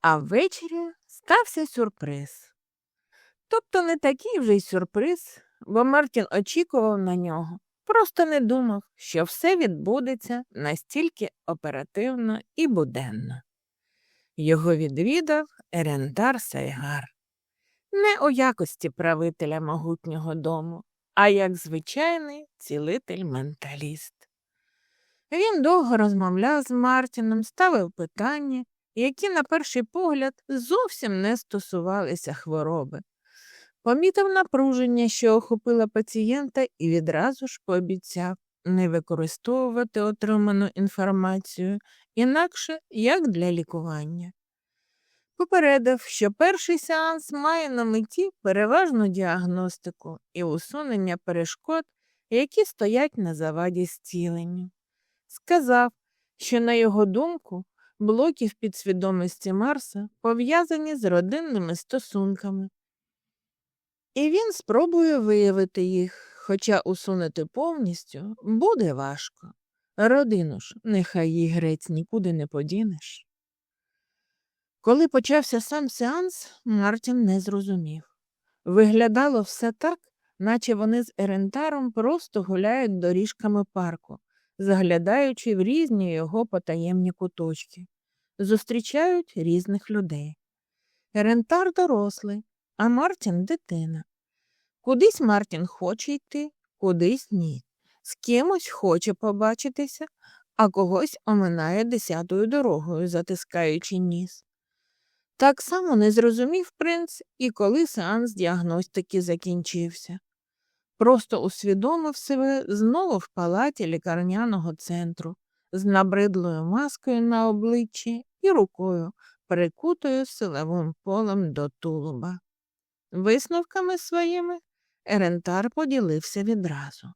А ввечері стався сюрприз. Тобто не такий вже й сюрприз, бо Мартін очікував на нього, просто не думав, що все відбудеться настільки оперативно і буденно. Його відвідав Ерендар Сайгар. Не у якості правителя могутнього дому, а як звичайний цілитель-менталіст. Він довго розмовляв з Мартіном, ставив питання, які, на перший погляд, зовсім не стосувалися хвороби. Помітив напруження, що охопило пацієнта, і відразу ж пообіцяв не використовувати отриману інформацію інакше як для лікування. Попередив, що перший сеанс має на меті переважну діагностику і усунення перешкод, які стоять на заваді зціленню. Сказав, що, на його думку, блоки в підсвідомості Марса пов'язані з родинними стосунками. І він спробує виявити їх, хоча усунути повністю буде важко. Родину ж, нехай їй грець нікуди не подінеш. Коли почався сам сеанс, Мартін не зрозумів. Виглядало все так, наче вони з Ерентаром просто гуляють доріжками парку, заглядаючи в різні його потаємні куточки, зустрічають різних людей. Ерентар дорослий, а Мартін дитина. Кудись Мартін хоче йти, кудись ні. З кимось хоче побачитися, а когось оминає десятою дорогою, затискаючи ніс. Так само не зрозумів принц і коли сеанс діагностики закінчився. Просто усвідомив себе знову в палаті лікарняного центру з набридлою маскою на обличчі і рукою, прикутою силовим полем до тулуба. Висновками своїми Ерентар поділився відразу.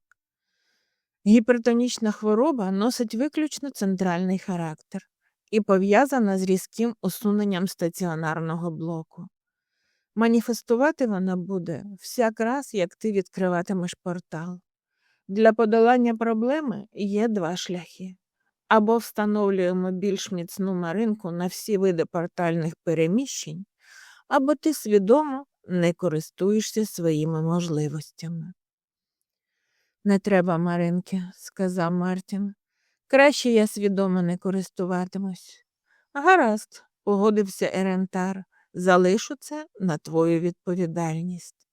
Гіпертонічна хвороба носить виключно центральний характер і пов'язана з різким усуненням стаціонарного блоку. Маніфестувати вона буде всяк раз, як ти відкриватимеш портал. Для подолання проблеми є два шляхи або встановлюємо більш міцну маринку на всі види портальних переміщень, або ти свідомо не користуєшся своїми можливостями. Не треба, Маринки, сказав Мартін. Краще я свідомо не користуватимусь. Гаразд, погодився Ерентар, залишу це на твою відповідальність.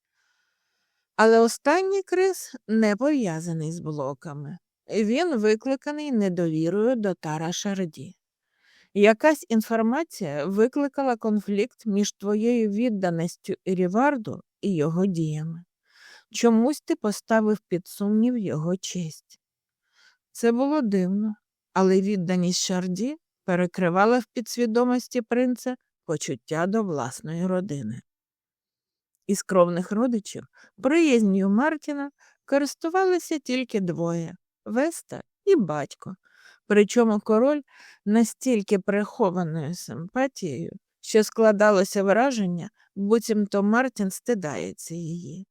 Але останній криз не пов'язаний з блоками. Він викликаний недовірою до Тара Шарді. Якась інформація викликала конфлікт між твоєю відданістю Ріварду і його діями. Чомусь ти поставив під сумнів його честь. Це було дивно, але відданість Шарді перекривала в підсвідомості принца почуття до власної родини. Із кровних родичів приязнью Мартіна користувалися тільки двоє Веста і батько, причому король настільки прихованою симпатією, що складалося враження, буцімто Мартін стидається її.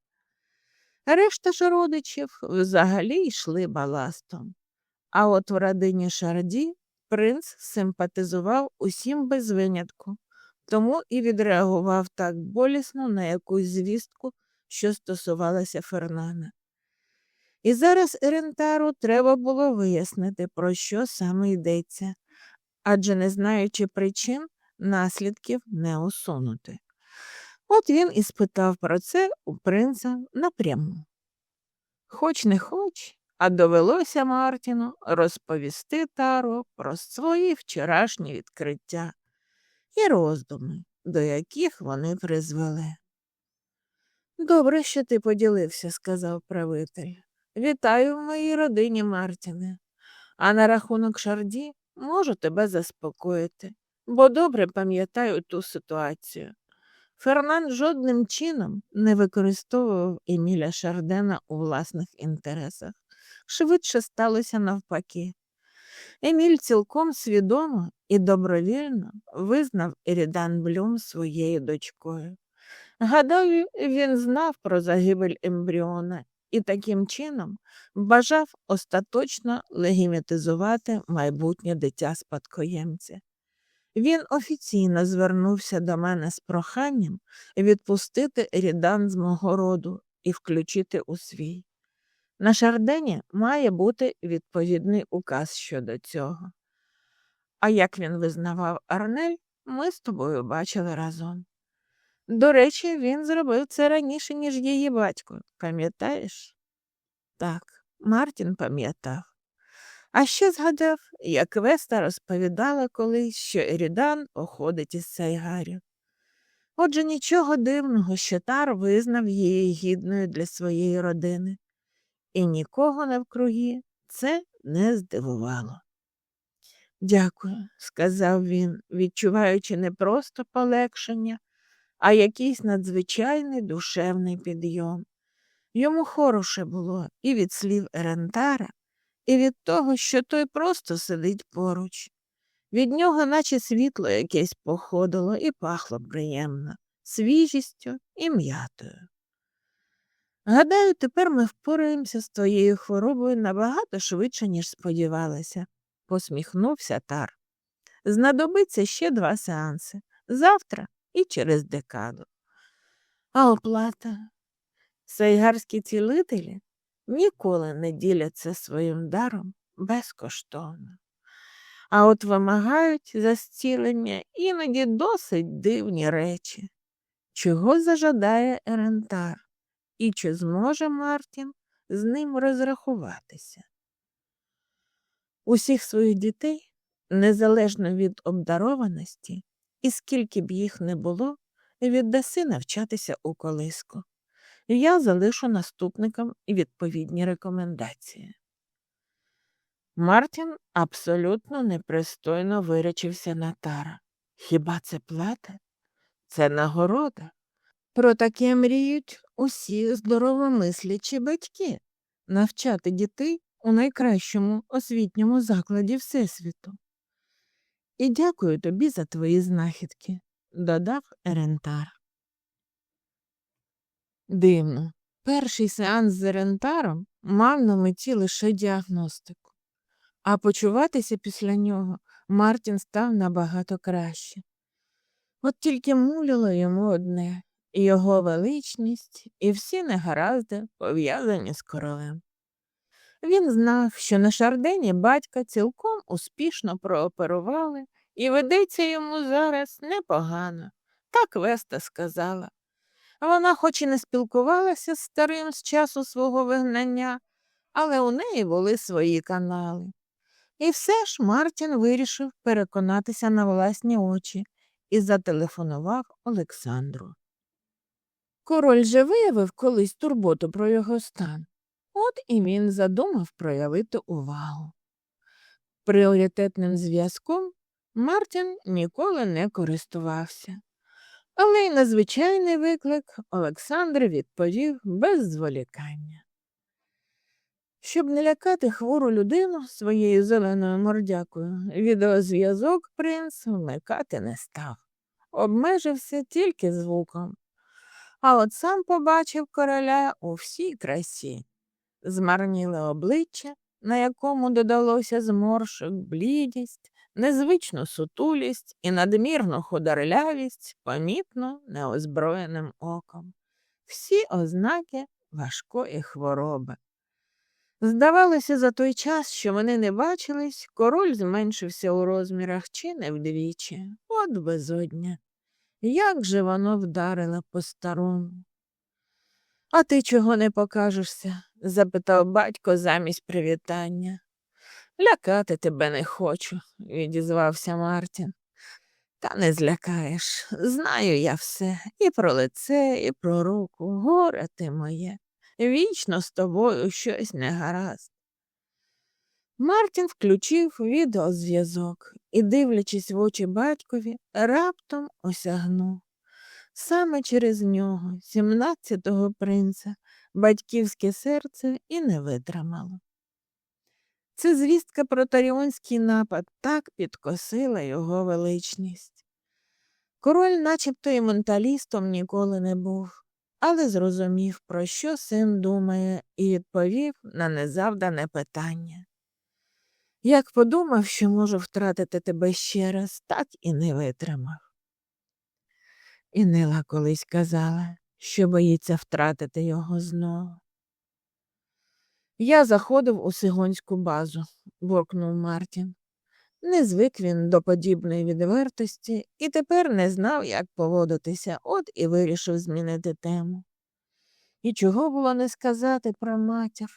Решта ж родичів взагалі йшли баластом. А от в родині Шарді принц симпатизував усім без винятку, тому і відреагував так болісно на якусь звістку, що стосувалася Фернана. І зараз Ерентару треба було вияснити, про що саме йдеться, адже, не знаючи причин, наслідків не усунути. От він і спитав про це у принца напряму. Хоч не хоч, а довелося Мартіну розповісти Таро про свої вчорашні відкриття і роздуми, до яких вони призвели. Добре, що ти поділився, сказав правитель. Вітаю в моїй родині, Мартіне. А на рахунок шарді можу тебе заспокоїти, бо добре пам'ятаю ту ситуацію. Фернан жодним чином не використовував Еміля Шардена у власних інтересах. Швидше сталося навпаки. Еміль цілком свідомо і добровільно визнав Ерідан Блюм своєю дочкою. Гадаю, він знав про загибель ембріона і таким чином бажав остаточно легімітизувати майбутнє дитя спадкоємця. Він офіційно звернувся до мене з проханням відпустити рідан з мого роду і включити у свій. На Шардені має бути відповідний указ щодо цього. А як він визнавав Арнель, ми з тобою бачили разом. До речі, він зробив це раніше, ніж її батько, пам'ятаєш? Так, Мартін пам'ятав. А ще згадав, як Веста розповідала колись, що Ерідан походить із Сайгарів. Отже, нічого дивного, що Тар визнав її гідною для своєї родини, і нікого навкруги це не здивувало. Дякую, сказав він, відчуваючи не просто полегшення, а якийсь надзвичайний душевний підйом. Йому хороше було і від слів Ерентара, і від того, що той просто сидить поруч. Від нього, наче світло якесь походило і пахло приємно, свіжістю і м'ятою. Гадаю, тепер ми впораємося з твоєю хворобою набагато швидше, ніж сподівалася, посміхнувся Тар. Знадобиться ще два сеанси завтра і через декаду. А оплата? Сайгарські цілителі ніколи не діляться своїм даром безкоштовно. А от вимагають за зцілення іноді досить дивні речі. Чого зажадає Ерентар? І чи зможе Мартін з ним розрахуватися? Усіх своїх дітей, незалежно від обдарованості, і скільки б їх не було, віддаси навчатися у колиску. Я залишу наступникам відповідні рекомендації. Мартін абсолютно непристойно вирячився на Тара. Хіба це плата? Це нагорода. Про таке мріють усі здоровомислячі батьки навчати дітей у найкращому освітньому закладі Всесвіту. І дякую тобі за твої знахідки, додав Ерентар. Дивно, перший сеанс з Ерентаром мав на меті лише діагностику, а почуватися після нього Мартін став набагато краще. От тільки муляло йому одне його величність і всі негаразди пов'язані з королем. Він знав, що на шардені батька цілком успішно прооперували, і ведеться йому зараз непогано, так Веста сказала. Вона хоч і не спілкувалася з старим з часу свого вигнання, але у неї були свої канали. І все ж Мартін вирішив переконатися на власні очі і зателефонував Олександру. Король же виявив колись турботу про його стан. От і він задумав проявити увагу. Пріоритетним зв'язком Мартін ніколи не користувався, але й на звичайний виклик Олександр відповів без зволікання. Щоб не лякати хвору людину своєю зеленою мордякою, відеозв'язок принц вмикати не став, обмежився тільки звуком. А от сам побачив короля у всій красі, змарніле обличчя, на якому додалося зморшок, блідість, незвичну сутулість і надмірну худорлявість, помітно неозброєним оком. Всі ознаки важкої хвороби. Здавалося, за той час, що вони не бачились, король зменшився у розмірах чи не вдвічі, от безодня. Як же воно вдарило по старому? А ти чого не покажешся? запитав батько замість привітання. Лякати тебе не хочу, відізвався Мартін. Та не злякаєш. Знаю я все і про лице, і про руку. Горе ти моє. Вічно з тобою щось не гаразд. Мартін включив відеозв'язок і, дивлячись в очі батькові, раптом осягнув. Саме через нього, сімнадцятого принца, батьківське серце і не витримало. Це звістка про таріонський напад так підкосила його величність. Король начебто і менталістом ніколи не був, але зрозумів, про що син думає, і відповів на незавдане питання. Як подумав, що можу втратити тебе ще раз, так і не витримав. І Нила колись казала, що боїться втратити його знову. Я заходив у сигонську базу, буркнув Мартін. Не звик він до подібної відвертості і тепер не знав, як поводитися, от і вирішив змінити тему. І чого було не сказати про матір?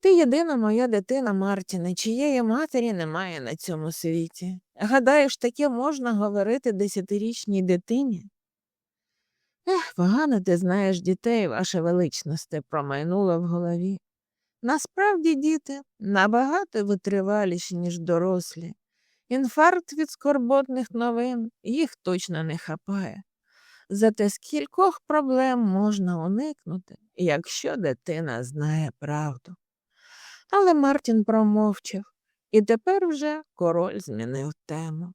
Ти єдина моя дитина, Мартіне, чиєї матері немає на цьому світі. Гадаєш, таке можна говорити десятирічній дитині? Ех, погано ти знаєш дітей, ваше величносте, промайнуло в голові. Насправді діти набагато витриваліші, ніж дорослі. Інфаркт від скорботних новин їх точно не хапає. Зате скількох проблем можна уникнути, якщо дитина знає правду. Але Мартін промовчав, і тепер вже король змінив тему.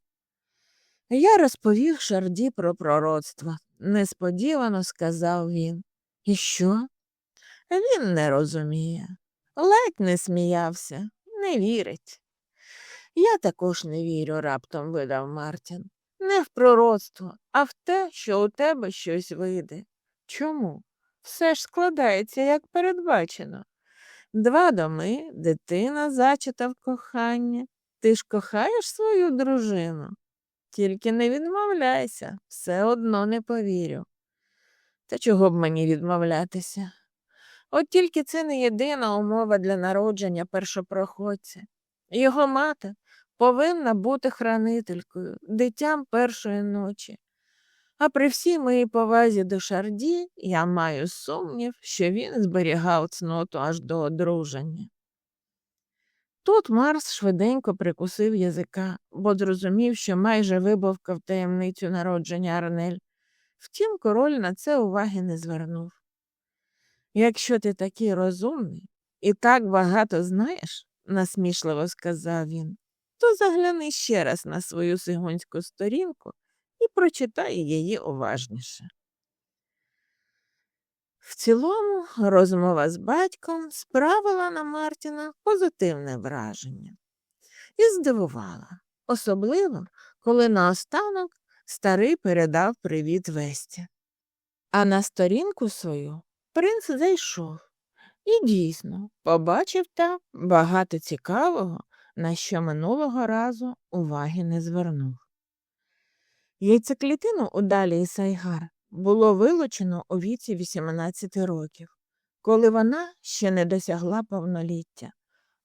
Я розповів Шарді про пророцтво, несподівано сказав він. І що? Він не розуміє. Ледь не сміявся, не вірить. Я також не вірю, раптом видав Мартін. Не в пророцтво, а в те, що у тебе щось вийде. Чому? Все ж складається, як передбачено. Два доми, дитина зачата в кохання. Ти ж кохаєш свою дружину? Тільки не відмовляйся, все одно не повірю. Та чого б мені відмовлятися? От тільки це не єдина умова для народження першопроходця. Його мати повинна бути хранителькою, дитям першої ночі. А при всій моїй повазі до Шарді я маю сумнів, що він зберігав цноту аж до одруження. Тут Марс швиденько прикусив язика, бо зрозумів, що майже вибовкав таємницю народження Арнель. Втім, король на це уваги не звернув. Якщо ти такий розумний і так багато знаєш, насмішливо сказав він, то загляни ще раз на свою сигонську сторінку і прочитай її уважніше. В цілому розмова з батьком справила на Мартіна позитивне враження і здивувала, особливо, коли наостанок старий передав привіт Весті. А на сторінку свою принц зайшов і дійсно побачив там багато цікавого, на що минулого разу уваги не звернув. Яйцеклітину у Далії Сайгар було вилучено у віці 18 років, коли вона ще не досягла повноліття,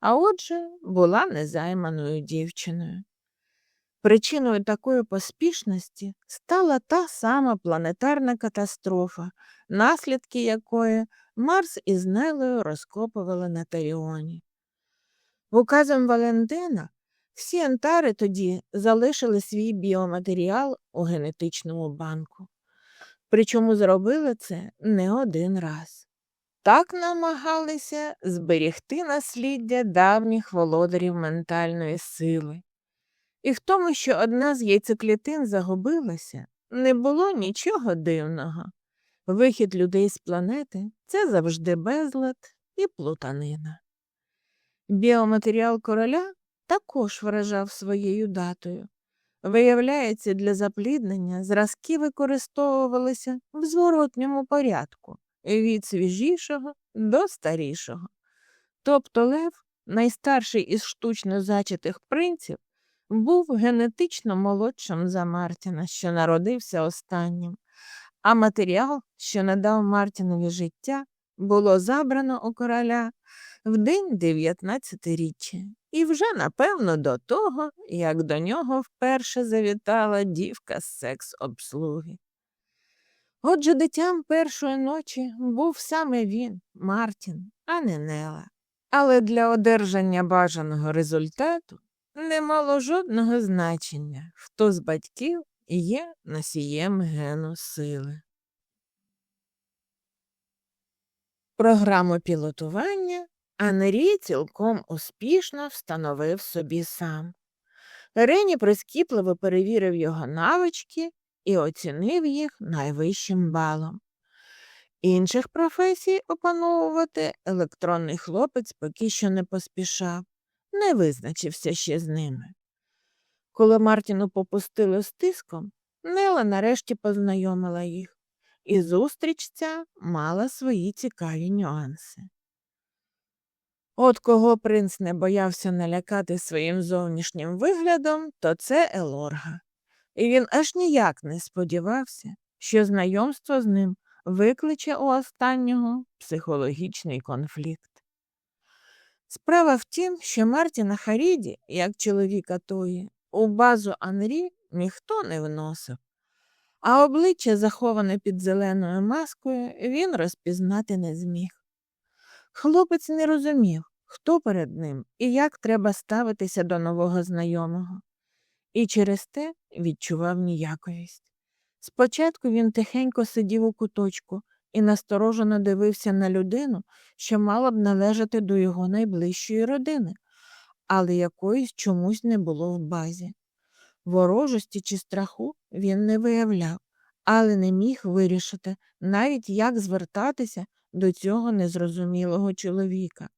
а отже, була незайманою дівчиною. Причиною такої поспішності стала та сама планетарна катастрофа, наслідки якої Марс із Нелею розкопували на Таріоні. Указом Валентина всі антари тоді залишили свій біоматеріал у генетичному банку. Причому зробили це не один раз. Так намагалися зберігти насліддя давніх володарів ментальної сили. І в тому, що одна з яйцеклітин загубилася, не було нічого дивного. Вихід людей з планети це завжди безлад і плутанина. Біоматеріал короля також вражав своєю датою. Виявляється, для запліднення зразки використовувалися в зворотньому порядку від свіжішого до старішого. Тобто Лев, найстарший із штучно зачатих принців, був генетично молодшим за Мартіна, що народився останнім, а матеріал, що надав Мартінові життя, було забрано у короля в день 19-річчя, і вже, напевно, до того, як до нього вперше завітала дівка з секс-обслуги. Отже, дитям першої ночі був саме він, Мартін, а не Нела. Але для одержання бажаного результату не мало жодного значення, хто з батьків є носієм гену сили. Програму пілотування Анрій цілком успішно встановив собі сам. Рені прискіпливо перевірив його навички і оцінив їх найвищим балом. Інших професій опановувати електронний хлопець поки що не поспішав. не визначився ще з ними. Коли Мартіну попустили стиском, Нела нарешті познайомила їх, і зустріч ця мала свої цікаві нюанси. От кого принц не боявся налякати своїм зовнішнім виглядом, то це Елорга. І він аж ніяк не сподівався, що знайомство з ним викличе у останнього психологічний конфлікт. Справа в тім, що Мартіна Харіді, як чоловіка тої, у базу Анрі ніхто не вносив, а обличчя, заховане під зеленою маскою, він розпізнати не зміг. Хлопець не розумів, хто перед ним і як треба ставитися до нового знайомого, і через те відчував ніяковість. Спочатку він тихенько сидів у куточку і насторожено дивився на людину, що мала б належати до його найближчої родини, але якоїсь чомусь не було в базі. Ворожості чи страху він не виявляв, але не міг вирішити навіть як звертатися до цього незрозумілого чоловіка.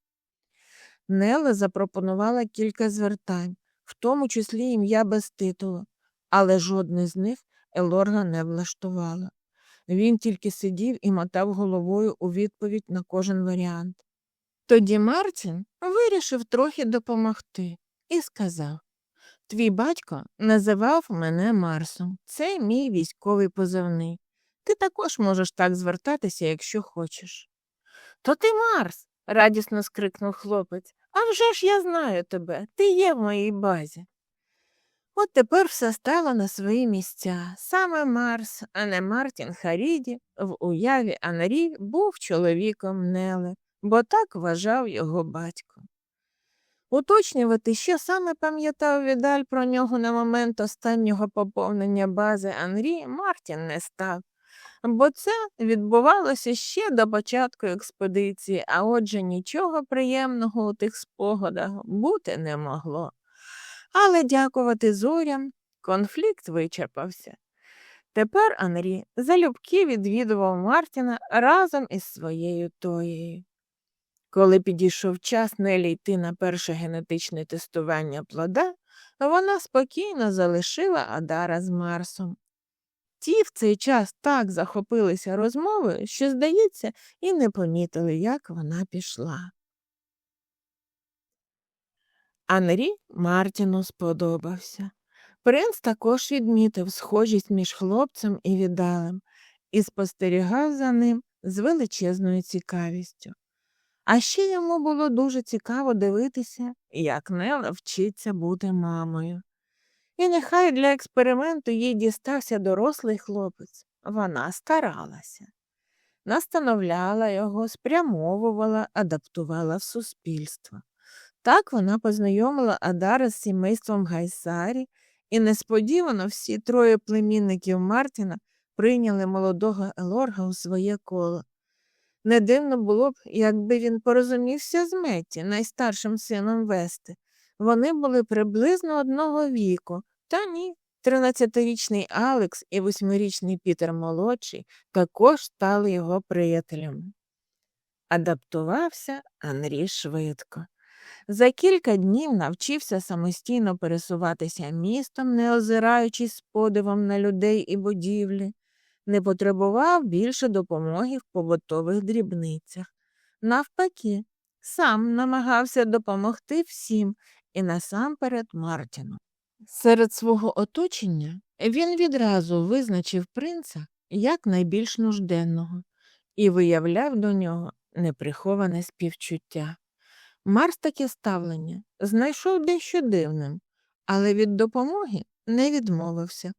Нела запропонувала кілька звертань, в тому числі ім'я без титулу, але жодне з них Елорга не влаштувала. Він тільки сидів і мотав головою у відповідь на кожен варіант. Тоді Мартін вирішив трохи допомогти і сказав Твій батько називав мене Марсом. Це мій військовий позивний. Ти також можеш так звертатися, якщо хочеш. То ти Марс, радісно скрикнув хлопець. «А вже ж я знаю тебе, ти є в моїй базі. От тепер все стало на свої місця. Саме Марс, а не Мартін Харіді, в уяві Анрі був чоловіком Нели, бо так вважав його батько. Уточнювати, що саме пам'ятав Відаль про нього на момент останнього поповнення бази Анрі, Мартін не став, бо це відбувалося ще до початку експедиції, а отже нічого приємного у тих спогадах бути не могло. Але дякувати зорям, конфлікт вичерпався. Тепер Анрі залюбки відвідував Мартіна разом із своєю тоєю. Коли підійшов час Нелі йти на перше генетичне тестування плода, вона спокійно залишила Адара з Марсом. Ті в цей час так захопилися розмовою, що, здається, і не помітили, як вона пішла. Анрі Мартіну сподобався. Принц також відмітив схожість між хлопцем і віддалем і спостерігав за ним з величезною цікавістю. А ще йому було дуже цікаво дивитися, як Нела вчиться бути мамою. І нехай для експерименту їй дістався дорослий хлопець, вона старалася, настановляла його, спрямовувала, адаптувала в суспільство. Так вона познайомила Адара з сімейством Гайсарі, і несподівано всі троє племінників Мартіна прийняли молодого Елорга у своє коло. Не дивно було б, якби він порозумівся з Метті, найстаршим сином Вести. Вони були приблизно одного віку, та ні. Тринадцятирічний Алекс і восьмирічний Пітер молодший також стали його приятелями. Адаптувався Анрі швидко. За кілька днів навчився самостійно пересуватися містом, не озираючись з подивом на людей і будівлі, не потребував більше допомоги в побутових дрібницях. Навпаки, сам намагався допомогти всім і насамперед Мартіну. Серед свого оточення він відразу визначив принца як найбільш нужденного і виявляв до нього неприховане співчуття. Марс таке ставлення знайшов дещо дивним, але від допомоги не відмовився,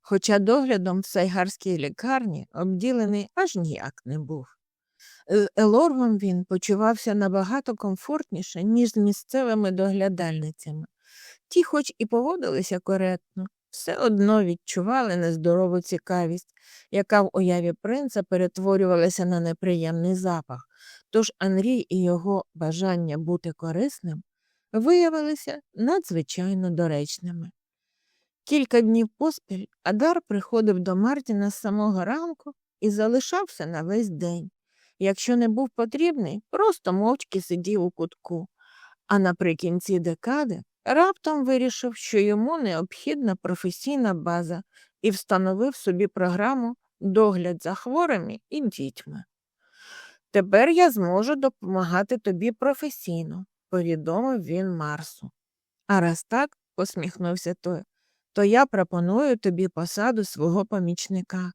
хоча доглядом в сайгарській лікарні обділений аж ніяк не був. З Елоргом він почувався набагато комфортніше, ніж з місцевими доглядальницями. Ті, хоч і поводилися коректно, все одно відчували нездорову цікавість, яка в уяві принца перетворювалася на неприємний запах, тож Анрій і його бажання бути корисним виявилися надзвичайно доречними. Кілька днів поспіль Адар приходив до Мартіна з самого ранку і залишався на весь день. Якщо не був потрібний, просто мовчки сидів у кутку. А наприкінці декади раптом вирішив, що йому необхідна професійна база і встановив собі програму догляд за хворими і дітьми. Тепер я зможу допомагати тобі професійно, повідомив він Марсу. А раз так, посміхнувся той, то я пропоную тобі посаду свого помічника.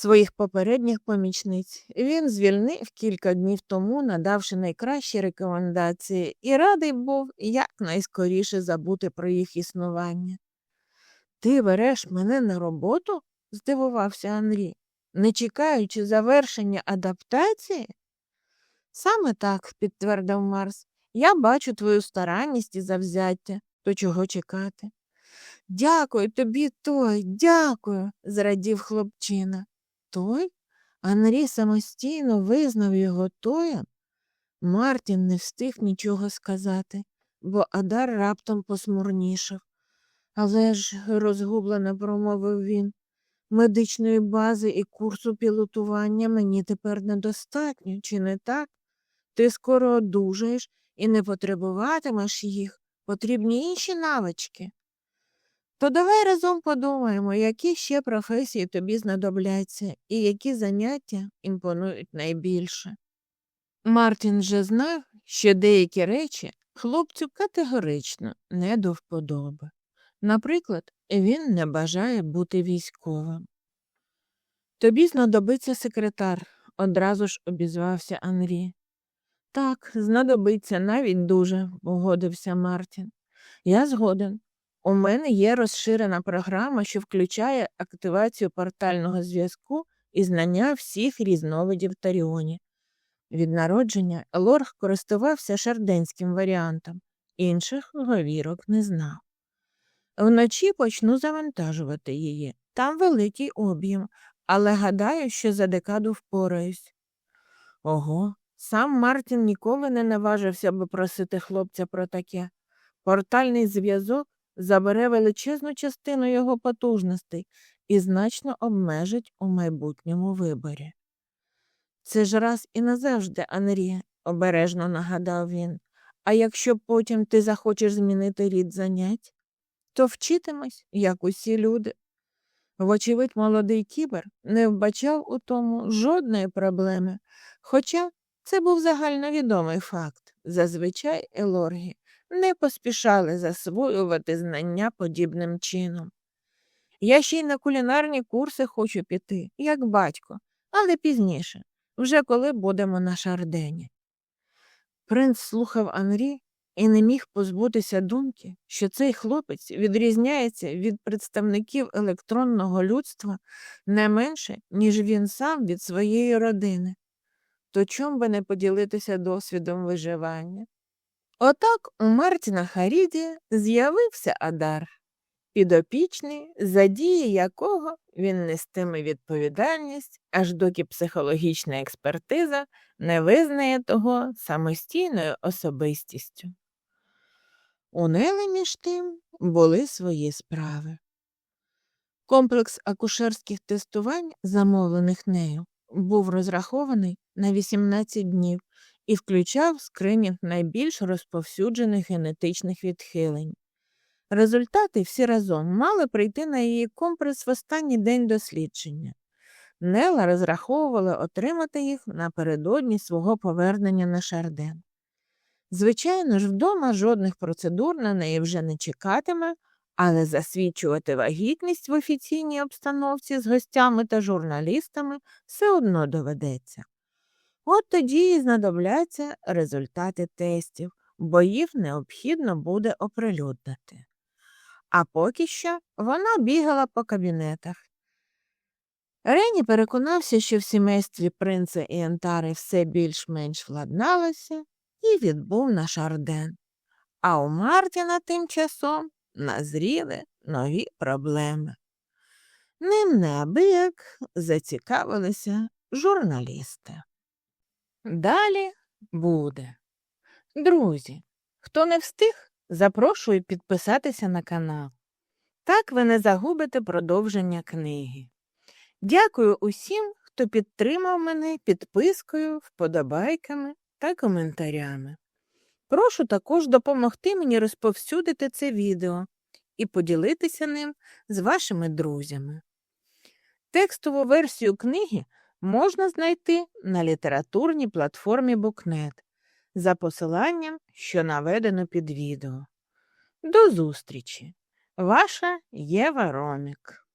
Своїх попередніх помічниць він звільнив кілька днів тому, надавши найкращі рекомендації, і радий був якнайскоріше забути про їх існування. Ти береш мене на роботу? здивувався Анрі, не чекаючи завершення адаптації? Саме так, підтвердив Марс. Я бачу твою старанність і завзяття, то чого чекати? Дякую тобі, той, дякую, зрадів хлопчина. Той? Анрі самостійно визнав його тоєм. Мартін не встиг нічого сказати, бо Адар раптом посмурнішав. Але ж, розгублено промовив він, медичної бази і курсу пілотування мені тепер недостатньо, чи не так? Ти скоро одужаєш і не потребуватимеш їх, потрібні інші навички. То давай разом подумаємо, які ще професії тобі знадобляться і які заняття імпонують найбільше. Мартін же знав, що деякі речі хлопцю категорично не до вподоби. Наприклад, він не бажає бути військовим. Тобі знадобиться секретар, одразу ж обізвався Анрі. Так, знадобиться навіть дуже, погодився Мартін. Я згоден. У мене є розширена програма, що включає активацію портального зв'язку і знання всіх різновидів Таріоні. Від народження Лорг користувався шарденським варіантом, інших говірок не знав. Вночі почну завантажувати її. Там великий об'єм, але гадаю, що за декаду впораюсь. Ого, сам Мартін ніколи не наважився би просити хлопця про таке. Портальний зв'язок забере величезну частину його потужностей і значно обмежить у майбутньому виборі. Це ж раз і назавжди, Анрі, обережно нагадав він. А якщо потім ти захочеш змінити рід занять, то вчитимось, як усі люди. Вочевидь, молодий кібер не вбачав у тому жодної проблеми, хоча це був загальновідомий факт. Зазвичай елорги не поспішали засвоювати знання подібним чином. Я ще й на кулінарні курси хочу піти, як батько, але пізніше, вже коли будемо на шардені. Принц слухав Анрі і не міг позбутися думки, що цей хлопець відрізняється від представників електронного людства не менше, ніж він сам від своєї родини. То чом би не поділитися досвідом виживання? Отак у Мартіна Харіді з'явився Адар, підопічний, за дії якого він нестиме відповідальність, аж доки психологічна експертиза не визнає того самостійною особистістю. У Нели, між тим, були свої справи. Комплекс акушерських тестувань, замовлених нею, був розрахований на 18 днів і включав скринінг найбільш розповсюджених генетичних відхилень. Результати всі разом мали прийти на її компрес в останній день дослідження. Нела розраховувала отримати їх напередодні свого повернення на Шарден. Звичайно ж, вдома жодних процедур на неї вже не чекатиме, але засвідчувати вагітність в офіційній обстановці з гостями та журналістами все одно доведеться. От тоді і знадобляться результати тестів, бо їх необхідно буде оприлюднити. А поки що вона бігала по кабінетах. Рені переконався, що в сімействі принца і Ентари все більш-менш владналося, і відбув на Шарден. А у Мартіна тим часом назріли нові проблеми. Ним неабияк зацікавилися журналісти. Далі буде. Друзі, хто не встиг, запрошую підписатися на канал. Так ви не загубите продовження книги. Дякую усім, хто підтримав мене підпискою, вподобайками та коментарями. Прошу також допомогти мені розповсюдити це відео і поділитися ним з вашими друзями. Текстову версію книги можна знайти на літературній платформі Букнет за посиланням, що наведено під відео. До зустрічі! Ваша Єва Ромік